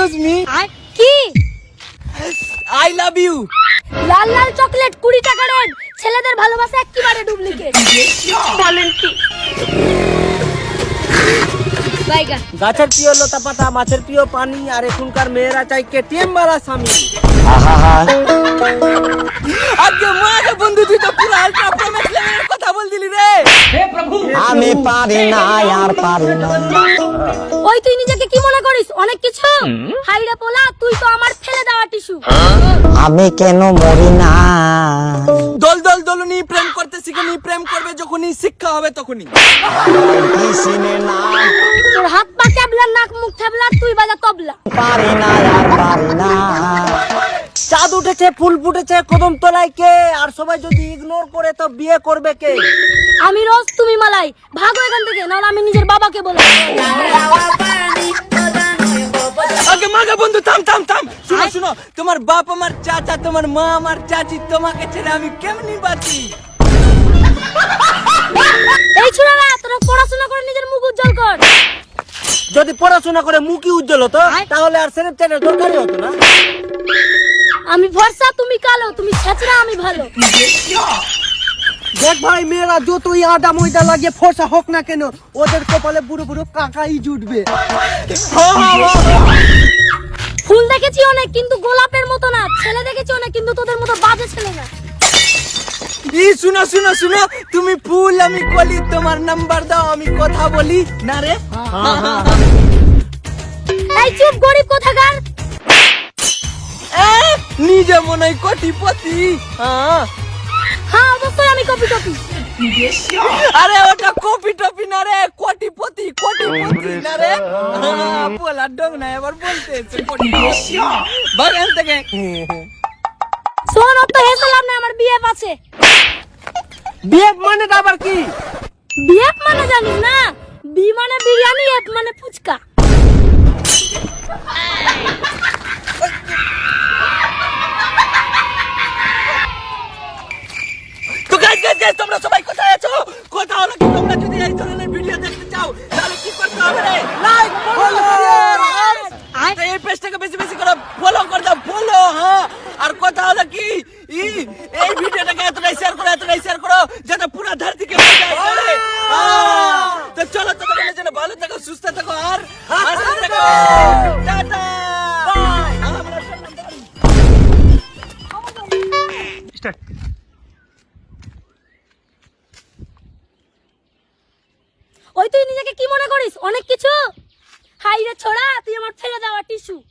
Excuse me কি? I love you লাল লাল চকলেট কুড়ি টাকা রেট ছেলেদের ভালোবাসা একেবারে ডুপ্লিকেট বলেন কি? গাছের প্রিয় লতা পাতা মাছের প্রিয় পানি আর এখনকার মেয়েরা চাই কেটিএম বালা স্বামী। আগে মারে বন্ধু তুই তো পুরো আলট্রা প্রমেস লেভেলের কথা বল দিলি রে আমি পারি না আর পারি না। ওই তুই নিজেকে কি মনে করিস? অনেক কিছু? হাইরে পোলা তুই তো আমার ফেলে দেওয়া টিস্যু আমি কেন মরি না? দল দল দলনি প্রেম করতে শিখেনি প্রেম করবে যখনই শিক্ষা হবে তখনই। কি চিনে না? তোর হাত পা ক্যাবলা নাক মুখ থাবলা তুই বাজা তবলা। পারি না আর পারি না। চাঁদ উঠেছে ফুল ফুটেছে কদম তলায় কে? আর সবাই যদি ইগনোর করে তো বিয়ে করবে কে? আমি রোজ তুমি মালাই। ভাগো এখান থেকে নাহলে আমি নিজের বাবাকে বলব। আগে মাগা বন্ধু থাম থাম থাম। শুনো শুনো তোমার বাপ আমার চাচা তোমার মা আমার চাচি তোমাকে ছেড়ে আমি কেমনি বাঁচি? এই ছুড়ারা তোরা পড়াশোনা করে নিজের মুখ উজ্জ্বল কর। যদি পড়াশোনা করে মুখই উজ্জ্বল হতো তাহলে আর সেরেপ চ্যানেল দরকারই হতো না। আমি ভরসা তুমি কালো তুমি আমি ভালো। দেখ ভাই মেয়েরা যতই আডা ময়দা লাগিয়ে ফর্সা হোক না কেন ওদের কপালে বুড়ো বুড়ো কাকাই জুটবে ফুল দেখেছি অনেক কিন্তু গোলাপের মতো না। ছেলে দেখেছি অনেক কিন্তু তোদের মতো বাজে ছেলে না। ই শুনো শুনো শুনো তুমি ফুল আমি কলি তোমার নাম্বার দাও আমি কথা বলি। না রে? এই চুপ গরিব কোথাকার? নিজে মনে হয় কোটিপতি। হ্যাঁ হ্যাঁ অবশ্যই আমি কপি কপি আরে ওটা কপি টপি না রে কোটিপতি কোটিপতি না রে। হ্যাঁ, বলার ডং না এবার বলতে বাগান থেকে। শোন তো হেসালাম না আমার বিয়ে আছে বিয়ে মানে আবার কি? বিয়ে মানে জানিস না? বি মানে বিরিয়ানি এফ মানে ফুচকা তো গাইস তোমরা সবাই কোথায় আছো? কথা হলো কি তোমরা যদি এই ধরনের ভিডিও দেখতে চাও তাহলে কি করতে হবে রে? লাইক ফলো তো এই পেজটাকে বেশি বেশি করে ফলো করে দাও ফলো হ্যাঁ? আর কথা হলো কি এই ভিডিওটাকে এতটাই শেয়ার করো এতটাই শেয়ার করো যাতে পুরো ধরতিকে করে তো চলো তোমাদের জন্য ভালো থাকো সুস্থ থাকো আর হাসতে থাকো। টাটা! বাই আমরা ওই তুই নিজেকে কি মনে করিস? অনেক কিছু? হাই রে ছোড়া, তুই আমার ফেলে দেওয়া টিস্যু।